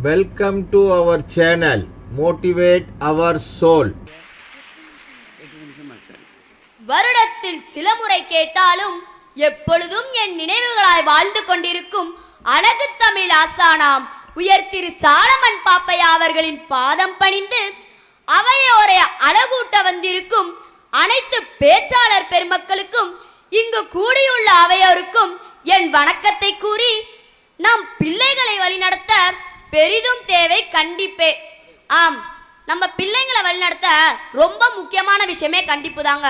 Welcome to our channel motivate our soul வருடத்தில் சில முறை கேட்டாலும் எப்பொழுதும் என் நினைவுகளாய் வாழ்ந்து கொண்டிருக்கும் அழகு தமிழ் ஆசானாம் உயர் திரு சாலமன் பாப்பையா அவர்களின் பாதம் பணிந்து அவையோரை அழகூட்ட வந்திருக்கும் அனைத்து பேச்சாளர் பெருமக்களுக்கும் இங்கு கூடியுள்ள அவையோருக்கும் என் வணக்கத்தை கூறி நம் பிள்ளைகளை வழிநடத்த பெரிதும் தேவை கண்டிப்பே. ஆம் நம்ம பிள்ளைங்களை வழிநடத்த ரொம்ப முக்கியமான விஷயமே கண்டிப்பு தாங்க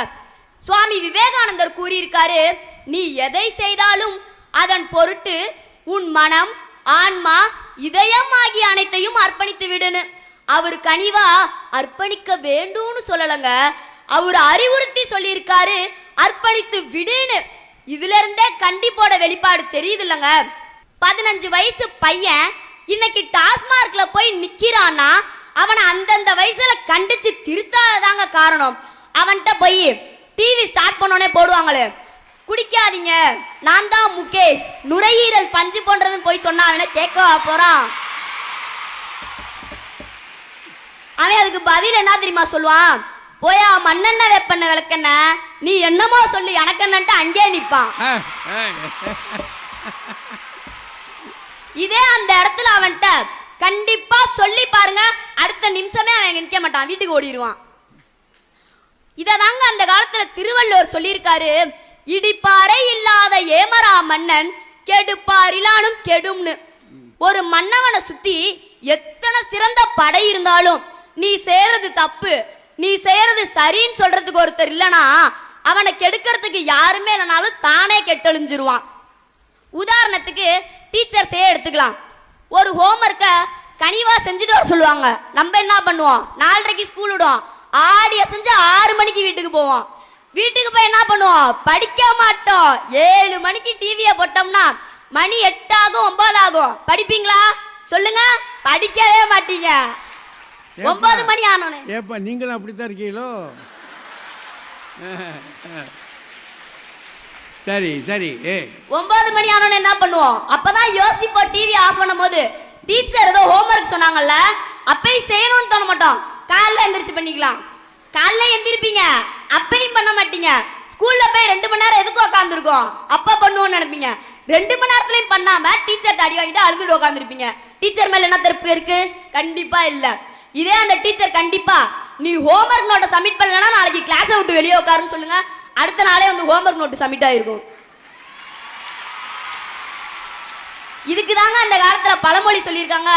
சுவாமி விவேகானந்தர் கூறியிருக்காரு நீ எதை செய்தாலும் அதன் பொருட்டு உன் மனம் ஆன்மா இதயம் ஆகிய அனைத்தையும் அர்ப்பணித்து விடுன்னு. அவர் கனிவா அர்ப்பணிக்க வேண்டும்னு சொல்லலங்க. அவர் அறிவுறுத்தி சொல்லியிருக்காரு அர்ப்பணித்து விடுன்னு. இதுல இருந்தே கண்டிப்போட வெளிப்பாடு தெரியுது இல்லைங்க. பதினஞ்சு வயசு பையன் இன்னைக்கு டாஸ்மார்க்ல போய் நிக்கிறான்னா அவனை அந்தந்த வயசுல கண்டிச்சு திருத்தாததாங்க காரணம். அவன்கிட்ட போய் டிவி ஸ்டார்ட் பண்ணோடனே போடுவாங்களே. குடிக்காதீங்க நான் தான் முகேஷ். நுரையீரல் பஞ்சு போன்றதுன்னு போய் சொன்னா அவனை கேட்கவா போறான்? அவன் அதுக்கு பதில் என்ன தெரியுமா சொல்லுவான்? போயா மண்ணெண்ண வெப்பெண்ண விளக்கெண்ண நீ என்னமோ சொல்லி எனக்கு என்னன்ட்டு அங்கேயே நிற்பான் இதே அந்த இடத்துல அவன்கிட்ட கண்டிப்பா சொல்லி பாருங்க. அடுத்த நிமிஷமே அவன் நிக்க மாட்டான். வீட்டுக்கு ஓடிடுவான் இததாங்க அந்த காலத்துல திருவள்ளுவர் சொல்லியிருக்காரு. இடிப்பாறை இல்லாத ஏமரா மன்னன் கெடுப்பாரிலானும் கெடும்னு. ஒரு மன்னவனை சுத்தி எத்தனை சிறந்த படை இருந்தாலும் நீ செய்யறது தப்பு நீ செய்யறது சரின்னு சொல்றதுக்கு ஒருத்தர் இல்லனா அவனை கெடுக்கிறதுக்கு யாருமே இல்லைனாலும் தானே கெட்டொழிஞ்சிருவான். உதாரணத்துக்கு டீச்சர்ஸே எடுத்துக்கலாம். ஒரு ஹோம்ஒர்க்கை கனிவா செஞ்சுட்டு வர சொல்லுவாங்க. நம்ம என்ன பண்ணுவோம்? நாலரைக்கு ஸ்கூல் விடுவோம். ஆடிய செஞ்சு ஆறு மணிக்கு வீட்டுக்கு போவோம். வீட்டுக்கு போய் என்ன பண்ணுவோம்? படிக்க மாட்டோம். ஏழு மணிக்கு டிவியை போட்டோம்னா மணி எட்டாகும் ஒன்பது ஆகும் படிப்பீங்களா? சொல்லுங்க. படிக்கவே மாட்டீங்க. ஒன்பது மணி ஆனோன்னு ஏப்பா நீங்களும் அப்படித்தான் இருக்கீங்களோ? சரி சரி ஏ. ஒன்பது மணி ஆனோன்னு என்ன பண்ணுவோம்? அப்பதான் யோசிப்போம் டிவி ஆஃப் பண்ணும்போது. டீச்சர் ஏதோ ஹோம்ஒர்க் சொன்னாங்கல்ல அப்பயும் செய்யணும்னு தோண மாட்டோம். காலைல எந்திரிச்சு பண்ணிக்கலாம். காலைல எந்திரிப்பீங்க அப்பயும் பண்ண மாட்டீங்க. ஸ்கூல்ல போய் ரெண்டு மணி நேரம் எதுக்கு உட்காந்துருக்கோம் அப்ப பண்ணுவோம்னு நினைப்பீங்க. ரெண்டு மணி நேரத்துலயும் பண்ணாம டீச்சர் அடி வாங்கிட்டு அழுதுட்டு உட்காந்துருப்பீங்க டீச்சர் மேல என்ன தப்பு இருக்கு? கண்டிப்பா இல்ல. இதே அந்த டீச்சர் கண்டிப்பா நீ ஹோம்ஒர்க் நோட்டை சப்மிட் பண்ணலன்னா நாளைக்கு கிளாஸை விட்டு வெளியே உட்காருன்னு சொல்லுங்க. அடுத்த நாளே வந்து ஹோம்ஒர்க் நோட்டு சப்மிட் ஆயிருக்கும். இதுக்கு தாங்க அந்த காலத்துல பழமொழி சொல்லியிருக்காங்க.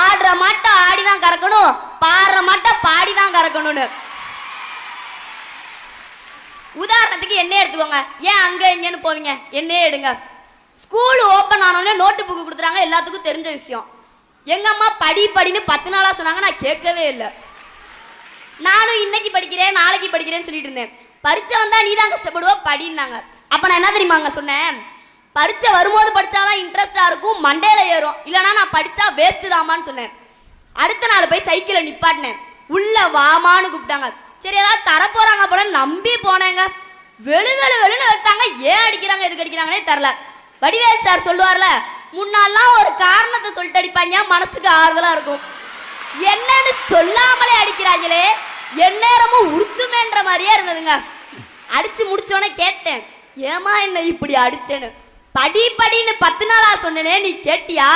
ஆடுற மாட்டை ஆடிதான் கறக்கணும் பாடுற மாட்டை பாடிதான் கறக்கணும்னு. உதாரணத்துக்கு என்ன எடுத்துக்கோங்க. ஏன் அங்க இங்கன்னு போவீங்க? என்னையே எடுங்க. ஸ்கூல் ஓப்பன் ஆனோடனே நோட்டு புக்கு கொடுத்துறாங்க எல்லாத்துக்கும் தெரிஞ்ச விஷயம். எங்க அம்மா படி படின்னு பத்து நாளா சொன்னாங்க நான் கேட்கவே இல்லை. நானும் இன்னைக்கு படிக்கிறேன் நாளைக்கு படிக்கிறேன்னு சொல்லிட்டு இருந்தேன். பரீட்சை வந்தா நீ தான் கஷ்டப்படுவ படின்னாங்க. அப்ப நான் என்ன தெரியுமாங்க சொன்னேன்? பரீட்சை வரும்போது படிச்சாதான் இன்ட்ரெஸ்டா இருக்கும் மண்டேல ஏறும். இல்லைன்னா நான் படிச்சா வேஸ்ட் தாமான்னு சொன்னேன். அடுத்த நாள் போய் சைக்கிளை நிப்பாட்டினேன். உள்ள வாமான்னு கூப்பிட்டாங்க. சரி ஏதாவது தர போறாங்க போல நம்பி போனேங்க. வெளு வெளு வெளுன்னு வைத்தாங்க ஏன் அடிக்கிறாங்க எதுக்கு அடிக்கிறாங்கன்னே தெரில வடிவேல் சார் சொல்லுவார்ல முன்னாலாம் ஒரு காரணத்தை சொல்லிட்டு அடிப்பாங்க மனசுக்கு ஆறுதலா இருக்கும். என்னன்னு சொல்லாமலே அடிக்கிறாங்களே எந்நேரமும் உருத்துமேன்ற மாதிரியே இருந்ததுங்க. அடிச்சு முடிச்சோன்னே கேட்டேன். ஏமா என்ன இப்படி அடிச்சேன்னு? படி படின்னு பத்து நாளா சொன்னனே நீ கேட்டியா?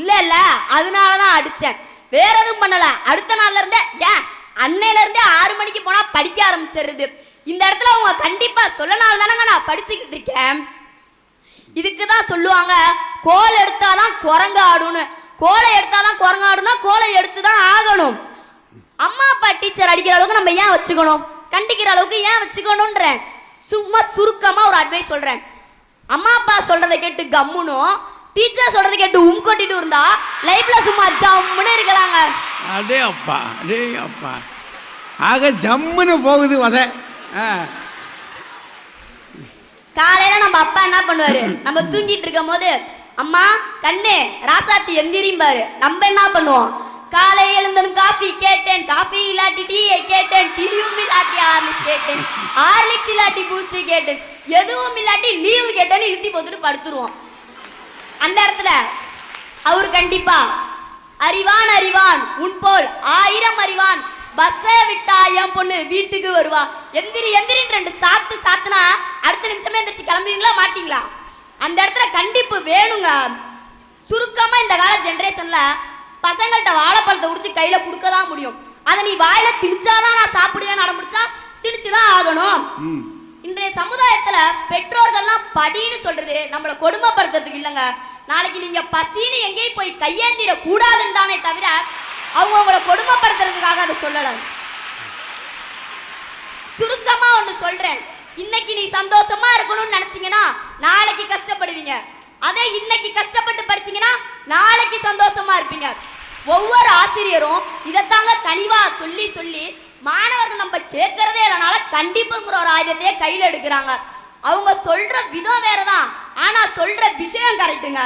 இல்ல இல்ல அதனாலதான் அடிச்சேன். வேற எதுவும் பண்ணல. அடுத்த நாள்ல இருந்தே ஏன் அன்னையில இருந்தே ஆறு மணிக்கு போனா படிக்க ஆரம்பிச்சிருது இந்த இடத்துல அவங்க கண்டிப்பா சொல்லனால தானங்க நான் படிச்சுக்கிட்டு இருக்கேன். இதுக்கு தான் சொல்லுவாங்க கோல் எடுத்தாதான் குரங்கு ஆடும்னு. கோலை எடுத்தாதான் குரங்கு ஆடுனா கோலை எடுத்து தான் ஆகணும். அம்மா அப்பா டீச்சர் அடிக்கிற அளவுக்கு நம்ம ஏன் வச்சுக்கணும்? கண்டிக்கிற அளவுக்கு ஏன் வச்சுக்கணும்ன்றேன். சும்மா சுருக்கமா ஒரு அட்வைஸ் சொல்றேன். அம்மா அப்பா சொல்றதை கேட்டு கம்முனும். டீச்சர் சொல்றதை கேட்டு உம் கொட்டிட்டு இருந்தா லைஃப்ல சும்மா ஜம்முன்னு இருக்கலாங்க. அடே அப்பா அடே அப்பா. ஆக ஜம்முன்னு போகுது வதை. காலையில நம்ம அப்பா என்ன பண்ணுவாரு? நம்ம தூங்கிட்டு இருக்கும் போது அம்மா கண்ணே ராசாத்தி எந்திரிம்பாரு. நம்ம என்ன பண்ணுவோம்? காலை எழுந்ததும் காஃபி கேட்டேன். காஃபி இல்லாட்டி டீயை கேட்டேன். டீயும் இல்லாட்டி ஹார்லிக்ஸ் கேட்டேன். ஹார்லிக்ஸ் இல்லாட்டி பூஸ்ட் கேட்டேன். எதுவும் இல்லாட்டி லீவு கேட்டேன்னு இழுத்தி போட்டுட்டு படுத்துருவோம். அந்த இடத்துல அவர் கண்டிப்பா அறிவான் அறிவான் உன் போல் ஆயிரம் அறிவான். பஸ்ஸே விட்டா என் பொண்ணு வீட்டுக்கு வருவா. எந்திரி எந்திரின்னு ரெண்டு சாத்து சாத்துனா அடுத்த நிமிஷமே எந்திரிச்சு கிளம்புவீங்களா மாட்டீங்களா? அந்த இடத்துல கண்டிப்பு வேணுங்க. சுருக்கமா இந்த கால ஜென்ரேஷனில் பசங்கள்ட்ட வாழைப்பழத்தை உடிச்சு கையில கொடுக்க தான் முடியும். அதை நீ வாயில திணிச்சாதான் நான் சாப்பிடுவேன் நட முடிச்சா திணிச்சுதான் ஆகணும். இன்றைய சமுதாயத்துல பெற்றோர்கள்லாம் படின்னு சொல்றது நம்மள கொடுமைப்படுத்துறதுக்கு இல்லைங்க. நாளைக்கு நீங்க பசின்னு எங்கேயும் போய் கையேந்திர கூடாதுன்னு தானே தவிர அவங்க உங்களை கொடுமைப்படுத்துறதுக்காக அதை சொல்லல சுருக்கமா ஒண்ணு சொல்றேன். இன்னைக்கு நீ சந்தோஷமா இருக்கணும்னு நினைச்சீங்கன்னா நாளைக்கு கஷ்டப்படுவீங்க. அதே இன்னைக்கு கஷ்டப்பட்டு படிச்சீங்கன்னா நாளைக்கு சந்தோஷமா இருப்பீங்க. ஒவ்வொரு ஆசிரியரும் இதைத்தாங்க கனிவா சொல்லி சொல்லி மாணவர்கள் நம்ம கேட்கறதே இல்லைனால கண்டிப்புங்கிற ஒரு ஆயுதத்தையே கையில் எடுக்கிறாங்க. அவங்க சொல்ற விதம் வேறதான். ஆனா சொல்ற விஷயம் கரெக்டுங்க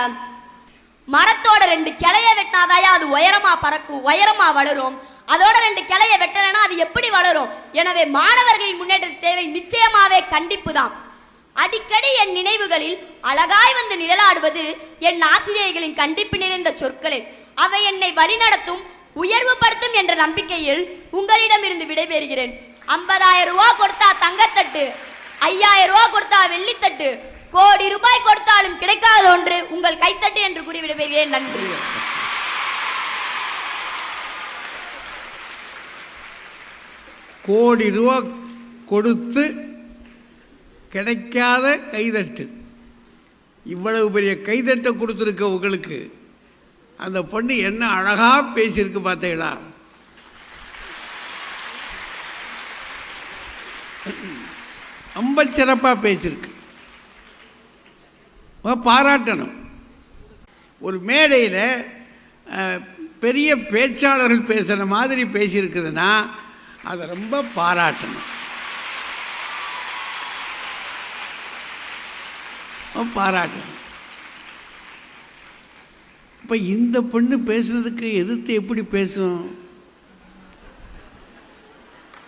மரத்தோட ரெண்டு கிளைய வெட்டினாதாயா அது உயரமா பறக்கும் உயரமா வளரும். அதோட ரெண்டு கிளைய வெட்டலைன்னா அது எப்படி வளரும்? எனவே மாணவர்களின் முன்னேற்ற தேவை நிச்சயமாவே கண்டிப்பு தான் அடிக்கடி என் நினைவுகளில் அழகாய் வந்து நிழலாடுவது என் ஆசிரியர்களின் கண்டிப்பு நிறைந்த சொற்களே. அவை என்னை வழிநடத்தும் உயர்வுபடுத்தும் என்ற நம்பிக்கையில் உங்களிடமிருந்து விடைபெறுகிறேன். ஐம்பதாயிரம் ரூபா கொடுத்தா தங்கத்தட்டு ஐயாயிரம் ரூபா கொடுத்தா வெள்ளித்தட்டு கோடி ரூபாய் கொடுத்தாலும் கிடைக்காத ஒன்று உங்கள் கைத்தட்டு என்று கூறி விடைபெறுகிறேன் நன்றி. கோடி ரூபா கொடுத்து கிடைக்காத கைதட்டு. இவ்வளவு பெரிய கைதட்டை கொடுத்துருக்க உங்களுக்கு அந்த பொண்ணு என்ன அழகாக பேசியிருக்கு பார்த்தீங்களா? ரொம்ப சிறப்பாக பேசியிருக்கு. பாராட்டணும். ஒரு மேடையில் பெரிய பேச்சாளர்கள் பேசுகிற மாதிரி பேசியிருக்குதுன்னா அதை ரொம்ப பாராட்டணும். பாராட்டணும். அப்போ இந்த பொண்ணு பேசுனதுக்கு எதிர்த்து எப்படி பேசும்?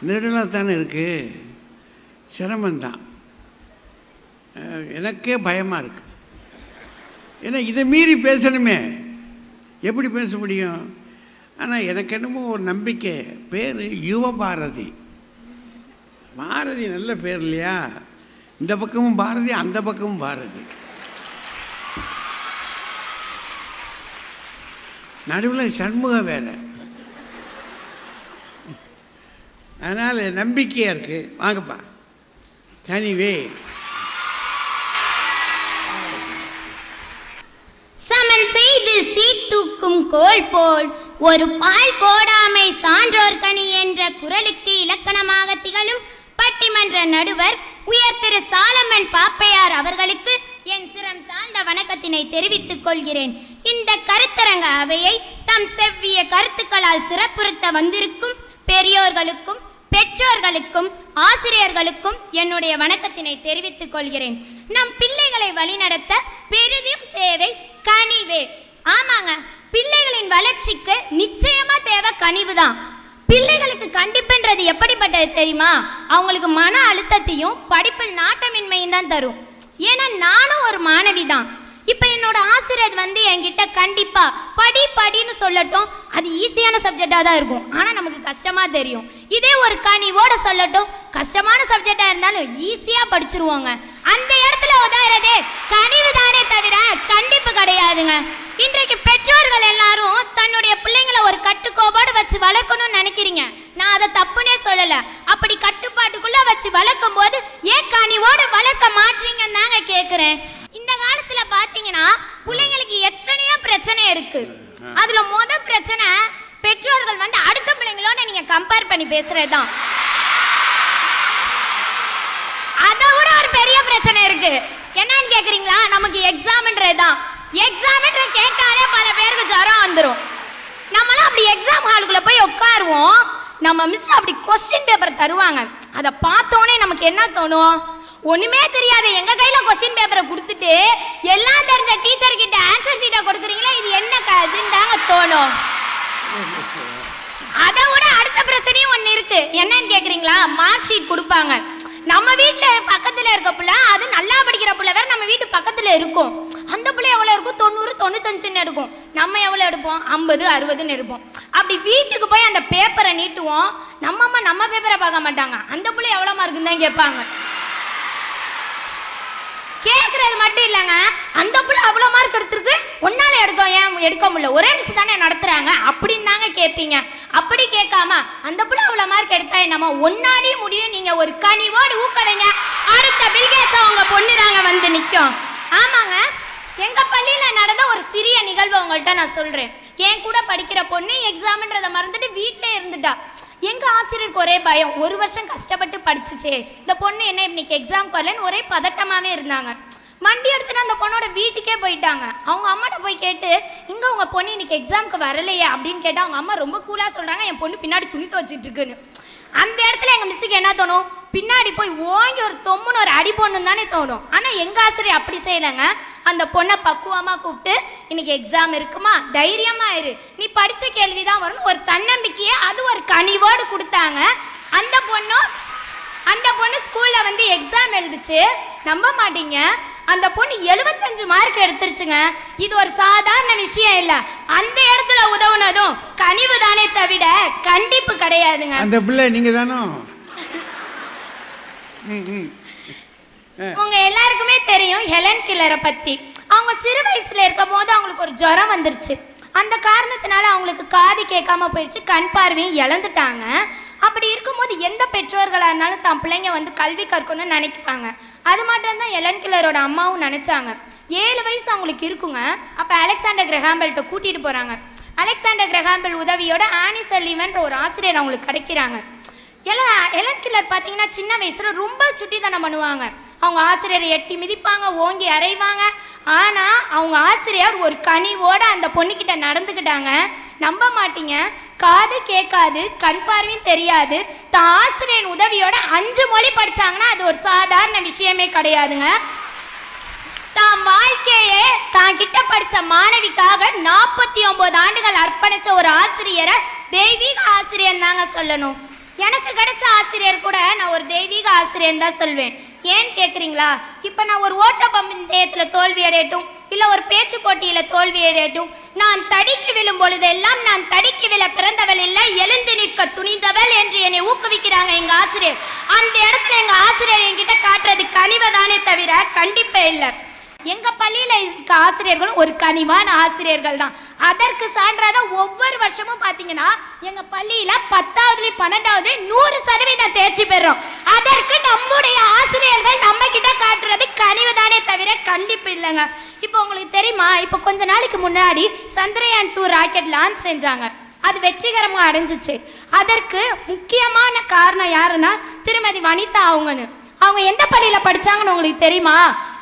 நெருடலாக தானே இருக்குது சிரமந்தான் எனக்கே பயமாக இருக்குது ஏன்னா இதை மீறி பேசணுமே. எப்படி பேச முடியும்? ஆனால் எனக்கு என்னமோ ஒரு நம்பிக்கை. பேர் யுவ பாரதி பாரதி நல்ல பேர் இல்லையா? இந்த பக்கமும் பாரதி அந்த பக்கமும் பாரதி. நடுவில் சண்முகம் வேறு அதனால் நம்பிக்கையாக இருக்குது வாங்கப்பா. கனிவே சமன் செய்து சீத்தூக்கும் கோல் போல் ஒரு பால் போடாமை சான்றோர் கனி என்ற குரலுக்கு இலக்கணமாக திகழும் பட்டிமன்ற நடுவர் உயர் திரு சாலமன் பாப்பையார் அவர்களுக்கு என் சிரம் தாழ்ந்த வணக்கத்தினை தெரிவித்துக் கொள்கிறேன். இந்த கருத்தரங்க அவையை தம் செவ்விய கருத்துக்களால் சிறப்புறுத்த வந்திருக்கும் பெரியோர்களுக்கும் பெற்றோர்களுக்கும் ஆசிரியர்களுக்கும் என்னுடைய வணக்கத்தினை தெரிவித்துக் கொள்கிறேன். நம் பிள்ளைகளை வழிநடத்த பெரிதும் தேவை கனிவே. ஆமாங்க பிள்ளைகளின் வளர்ச்சிக்கு நிச்சயமா தேவை கனிவுதான். பிள்ளைகளுக்கு கண்டிப்புன்றது எப்படிப்பட்டது தெரியுமா? அவங்களுக்கு மன அழுத்தத்தையும் படிப்பில் நாட்டமின்மையும் தான் தரும். ஏன்னா நானும் ஒரு மாணவி தான் ஆசிரியர் வந்து என்கிட்ட கண்டிப்பா படி படின்னு சொல்லட்டும். அது ஈஸியான சப்ஜெக்டா தான் இருக்கும். ஆனா நமக்கு கஷ்டமா தெரியும். இதே ஒரு கனிவோட சொல்லட்டும். கஷ்டமான சப்ஜெக்டா இருந்தாலும் ஈஸியா படிச்சிருவாங்க. அந்த இடத்துல உதாரது கனிவு தானே தவிர கண்டிப்பு கிடையாதுங்க. இன்றைக்கு பெற்றோர்கள் எல்லாரும் தன்னுடைய பிள்ளைங்களை ஒரு கட்டுக்கோப்போடு வச்சு வளர்க்கணும்னு நினைக்கிறீங்க. நான் அதை தப்புனே சொல்லல. அப்படி கட்டுப்பாட்டுக்குள்ள வச்சு வளர்க்கும் போது ஏன் கனிவோடு வளர்க்க மாட்டீங்கன்னு தாங்க கேக்குறேன். இந்த காலத்துல பாத்தீங்கன்னா பிரச்சனை இருக்கு. அதுல முத பிரச்சனை பெற்றோர்கள் வந்து அடுத்த பிள்ளைங்களோட நீங்க கம்பேர் பண்ணி பேசுறதுதான். அதை விட ஒரு பெரிய பிரச்சனை இருக்கு. என்னன்னு கேக்குறீங்களா? நமக்கு எக்ஸாம்ன்றதுதான் எக்ஸாம்ன்ற கேட்டாலே பல பேருக்கு ஜரம் வந்துடும் நம்மளாம் அப்படி எக்ஸாம் ஹாலுக்குள்ள போய் உட்காருவோம். நம்ம மிஸ் அப்படி கொஸ்டின் பேப்பர் தருவாங்க. அதை பார்த்தோன்னே நமக்கு என்ன தோணும்? ஒண்ணுமே தெரியாது. எங்க கையில கொஸ்டின் பேப்பரை கொடுத்துட்டு எல்லாம் தெரிஞ்ச டீச்சர் கிட்ட தாங்க அதை விட அடுத்த பிரச்சனையும் ஒன்று இருக்கு. என்னன்னு கேக்குறீங்களா? மார்க் ஷீட் கொடுப்பாங்க. நம்ம வீட்டுல பக்கத்துல இருக்க பிள்ளை அது நல்லா படிக்கிற பிள்ளை வேற நம்ம வீட்டு பக்கத்துல இருக்கும். அந்த பிள்ளை எவ்வளவு இருக்கும்? தொண்ணூறு தொண்ணூத்தஞ்சுன்னு எடுக்கும். நம்ம எவ்வளவு எடுப்போம்? ஐம்பது அறுபதுன்னு எடுப்போம். அப்படி வீட்டுக்கு போய் அந்த பேப்பரை நீட்டுவோம். நம்ம அம்மா நம்ம பேப்பரை பார்க்க மாட்டாங்க. அந்த பிள்ளை எவ்வளவு மார்க்குன்னு தான் கேட்பாங்க. கேக்குறது மட்டும் இல்லைங்க. அந்த புள்ள அவ்வளோ மார்க் எடுத்திருக்கு. ஒன்னா எடுக்க முடியல. ஒரே மிஸ் தானே நடத்துறாங்க. அப்படின்னு தாங்க கேட்பீங்க அப்படி கேட்காம அந்த புள்ள அவ்வளோ மார்க் எடுத்தா என்னமா ஒன்னாலே முடியும். நீங்க ஒரு கனிவோடு ஊக்கடைங்க அடுத்த பில்கேட்ஸ் அவங்க பொண்ணு தாங்க வந்து நிற்கும் ஆமாங்க. எங்க பள்ளியில நடந்த ஒரு சிறிய நிகழ்வு உங்கள்கிட்ட நான் சொல்றேன். என் கூட படிக்கிற பொண்ணு எக்ஸாம்ன்றதை மறந்துட்டு வீட்டிலே இருந்துட்டா. எங்க ஆசிரியருக்கு ஒரே பயம். ஒரு வருஷம் கஷ்டப்பட்டு படிச்சுச்சே. இந்த பொண்ணு என்ன இன்னைக்கு எக்ஸாம் வரலன்னு ஒரே பதட்டமாவே இருந்தாங்க. வண்டி எடுத்துட்டு அந்த பொண்ணோட வீட்டுக்கே போயிட்டாங்க. அவங்க அம்மாட்ட போய் கேட்டு இங்க உங்க பொண்ணு இன்னைக்கு எக்ஸாமுக்கு வரலையே அப்படின்னு கேட்டா அவங்க அம்மா ரொம்ப கூலா சொல்றாங்க என் பொண்ணு பின்னாடி துணி துவச்சிட்டு இருக்குன்னு. அந்த இடத்துல எங்க மிஸ்ஸுக்கு என்ன தோணும்? பின்னாடி போய் ஓங்கி ஒரு தொம்முன்னு ஒரு அடி போடணும் தானே தோணும். ஆனா எங்க ஆசிரியர் அப்படி செய்யலைங்க. அந்த பொண்ணை பக்குவமா கூப்பிட்டு இன்னைக்கு எக்ஸாம் இருக்குமா? தைரியமா இரு. நீ படிச்ச கேள்விதான் வரும்னு ஒரு தன்னம்பிக்கையை அது ஒரு கனிவோடு கொடுத்தாங்க. அந்த பொண்ணும் அந்த பொண்ணு ஸ்கூல்ல வந்து எக்ஸாம் எழுதுச்சு. நம்ப மாட்டீங்க. அந்த பொண்ணு எழுபத்தஞ்சு மார்க் எடுத்துருச்சுங்க. இது ஒரு சாதாரண விஷயம் இல்ல. அந்த இடத்துல உதவுனதும் கனிவு தானே தவிர கண்டிப்பு கிடையாதுங்க. அந்த பிள்ளை நீங்க தானோ? உங்க எல்லாருக்குமே தெரியும் ஹெலன் கில்லரை பத்தி. அவங்க சிறு வயசுல இருக்கும் போது அவங்களுக்கு ஒரு ஜுரம் வந்துருச்சு. அந்த காரணத்தினால அவங்களுக்கு காது கேட்காம போயிடுச்சு கண் பார்வையும் இழந்துட்டாங்க. அப்படி இருக்கும்போது எந்த பெற்றோர்களாக இருந்தாலும் தான் பிள்ளைங்க வந்து கல்வி கற்கணும்னு நினைப்பாங்க. அது மாத்திரம் தான் எலன் கிளரோட அம்மாவும் நினைச்சாங்க. ஏழு வயசு அவங்களுக்கு இருக்குங்க. அப்போ அலெக்சாண்டர் கிரஹாம்பெல்ட்ட கூட்டிட்டு போகிறாங்க அலெக்சாண்டர் கிரஹாம்பல் உதவியோட ஆனி சல்லிவன்ற ஒரு ஆசிரியர் அவங்களுக்கு கிடைக்கிறாங்க. எல்லாம் எலன் கிளர் பார்த்தீங்கன்னா சின்ன வயசுல ரொம்ப சுட்டித்தனம் பண்ணுவாங்க. அவங்க ஆசிரியரை எட்டி மிதிப்பாங்க ஓங்கி அறைவாங்க. ஆனால் அவங்க ஆசிரியர் ஒரு கனிவோடு அந்த பொண்ணுக்கிட்ட நடந்துக்கிட்டாங்க. நம்ப மாட்டீங்க. காது கேட்காது கண் பார்வையும் தெரியாது. தான் ஆசிரியரின் உதவியோட அஞ்சு மொழி படிச்சாங்கன்னா அது ஒரு சாதாரண விஷயமே கிடையாதுங்க. தான் வாழ்க்கையே தான் கிட்ட படித்த மாணவிக்காக நாற்பத்தி ஒன்பது ஆண்டுகள் அர்ப்பணிச்ச ஒரு ஆசிரியரை தெய்வீக ஆசிரியர் தாங்க சொல்லணும். எனக்கு கிடைச்ச ஆசிரியர் கூட நான் ஒரு தெய்வீக ஆசிரியர் தான் சொல்வேன். ஏன்னு கேக்குறீங்களா? இப்ப நான் ஒரு ஓட்ட பந்தயத்துல தோல்வி அடையட்டும் இல்ல ஒரு பேச்சு போட்டியில தோல்வி அடையட்டும் நான் தடிக்கு விழும் பொழுதெல்லாம் நான் தடிக்கு விழ பிறந்தவள் இல்லை எழுந்து நிற்க துணிந்தவள் என்று என்னை ஊக்குவிக்கிறாங்க எங்க ஆசிரியர். அந்த இடத்துல எங்க ஆசிரியர் என்கிட்ட காட்டுறது கனிவதானே தவிர கண்டிப்பே இல்லை. எங்க பள்ளியில இருக்க ஆசிரியர்களும் ஒரு கனிவான ஆசிரியர்கள் தான். அதற்கு சான்றாதான் ஒவ்வொரு வருஷமும் பாத்தீங்கன்னா எங்க பள்ளியில பத்தாவது பன்னெண்டாவது நூறு சதவீதம் தேர்ச்சி பெறோம் அதற்கு நம்முடைய ஆசிரியர்கள் நம்ம கிட்ட காட்டுறது கனிவு தானே தவிர கண்டிப்பு இல்லைங்க. இப்போ உங்களுக்கு தெரியுமா? இப்போ கொஞ்ச நாளைக்கு முன்னாடி சந்திரயான் டூ ராக்கெட் லான்ச் செஞ்சாங்க. அது வெற்றிகரமாக அடைஞ்சிச்சு. அதற்கு முக்கியமான காரணம் யாருன்னா திருமதி வனிதா அவங்கன்னு. அவங்க எந்த பள்ளியில படிச்சாங்கன்னு உங்களுக்கு தெரியுமா?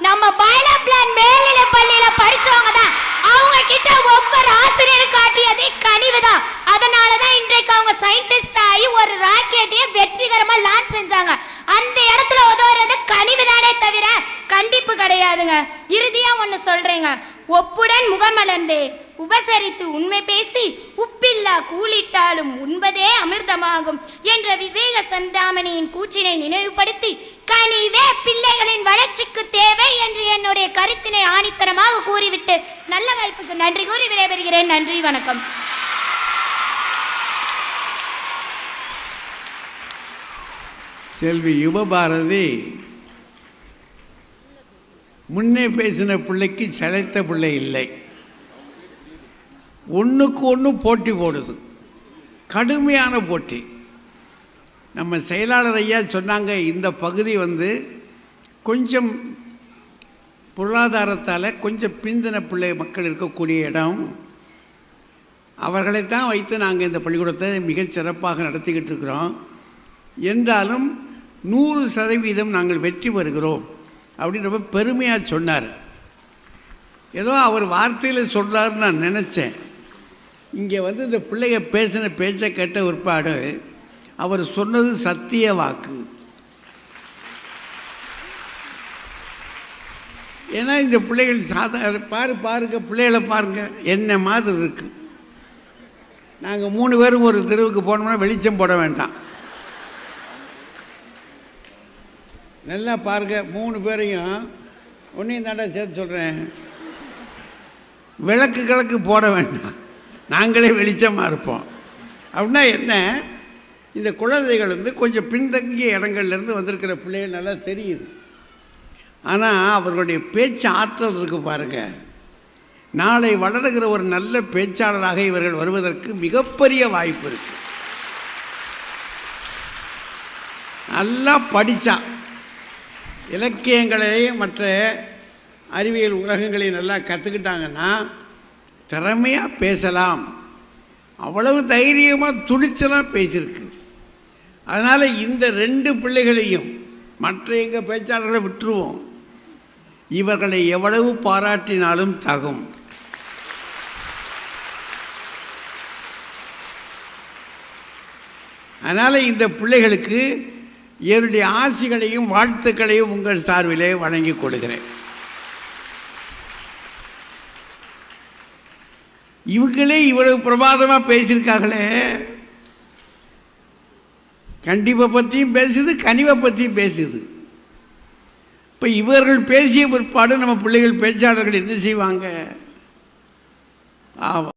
நம்ம பயலா பிளான் மேல்நிலை பள்ளியில படிச்சவங்க தான். அவங்க கிட்ட ஒவ்வொரு ஆசிரியர் காட்டியதே கனிவு தான். அதனால தான் இன்றைக்கு அவங்க சயின்டிஸ்ட் ஆகி ஒரு ராக்கெட்டையே வெற்றிகரமா லான்ச் செஞ்சாங்க. அந்த இடத்துல உதவுறது கனிவு தானே தவிர கண்டிப்பு கிடையாதுங்க. இறுதியா ஒன்னு சொல்றேங்க. ஒப்புடன் முகமலர்ந்தே உபசரித்து உண்மை பேசி உப்பில்லா கூலிட்டாலும் உண்பதே அமிர்தமாகும் என்ற விவேக சந்தாமணியின் கூற்றினை நினைவுபடுத்தி கனிவே பிள்ளைகளின் வளர்ச்சிக்கு தேவை என்று என்னுடைய கருத்தினை ஆணித்தரமாக கூறிவிட்டு நல்ல வாய்ப்புக்கு நன்றி கூறி விடைபெறுகிறேன். நன்றி வணக்கம். செல்வி யுவபாரதி முன்னே பேசின பிள்ளைக்கு சளைத்த பிள்ளை இல்லை. ஒன்றுக்கு ஒன்று போட்டி போடுது. கடுமையான போட்டி. நம்ம செயலாளர் ஐயா சொன்னாங்க இந்த பகுதி வந்து கொஞ்சம் பொருளாதாரத்தால் கொஞ்சம் பிந்தின பிள்ளை மக்கள் இருக்கக்கூடிய இடம். அவர்களைத்தான் வைத்து நாங்கள் இந்த பள்ளிக்கூடத்தை மிகச் சிறப்பாக நடத்திக்கிட்டு இருக்கிறோம். என்றாலும் நூறு சதவீதம் நாங்கள் வெற்றி பெறுகிறோம் அப்படின்னு ரொம்ப பெருமையாக சொன்னார். ஏதோ அவர் வார்த்தையில் சொல்கிறாருன்னு நான் நினச்சேன். இங்கே வந்து இந்த பிள்ளைங்க பேசின பேச்சை கேட்ட ஒருபாடு அவர் சொன்னது சத்திய வாக்கு. ஏன்னா இந்த பிள்ளைகள் சாதா பாரு பாருங்க பிள்ளைகளை பாருங்க என்ன மாதிரி இருக்கு. நாங்கள் மூணு பேரும் ஒரு தெருவுக்கு போனோம்னா வெளிச்சம் போட வேண்டாம். நல்லா பாருங்க மூணு பேரையும் ஒன்றையும் தாண்டா சேர்த்து சொல்கிறேன் விளக்கு கிழக்கு போட வேண்டாம். நாங்களே வெளிச்சமாக இருப்போம். அப்படின்னா என்ன? இந்த குழந்தைகள் வந்து கொஞ்சம் பின்தங்கிய இடங்கள்லேருந்து வந்திருக்கிற பிள்ளைகள் நல்லா தெரியுது. ஆனால் அவர்களுடைய பேச்சு ஆற்றல் இருக்கு பாருங்கள் நாளை வளருகிற ஒரு நல்ல பேச்சாளராக இவர்கள் வருவதற்கு மிகப்பெரிய வாய்ப்பு இருக்கு. நல்லா படித்தான் இலக்கியங்களையும் மற்ற அறிவியல் உலகங்களையும் நல்லா கற்றுக்கிட்டாங்கன்னா திறமையாக பேசலாம். அவ்வளவு தைரியமாக துணிச்சலாக பேசியிருக்கு. அதனால் இந்த ரெண்டு பிள்ளைகளையும் மற்ற எங்கள் பேச்சாளர்களை விட்டுருவோம். இவர்களை எவ்வளவு பாராட்டினாலும் தகும். அதனால் இந்த பிள்ளைகளுக்கு என்னுடைய ஆசிகளையும் வாழ்த்துக்களையும் உங்கள் சார்பிலே வழங்கிக் கொடுக்கிறேன் இவங்களே இவ்வளவு பிரமாதமாக பேசியிருக்காங்களே. கண்டிப்பை பற்றியும் பேசுது கனிவை பற்றியும் பேசுது. இப்போ இவர்கள் பேசிய பிற்பாடு நம்ம பிள்ளைகள் பேச்சாளர்கள் என்ன செய்வாங்க? ஆமாம்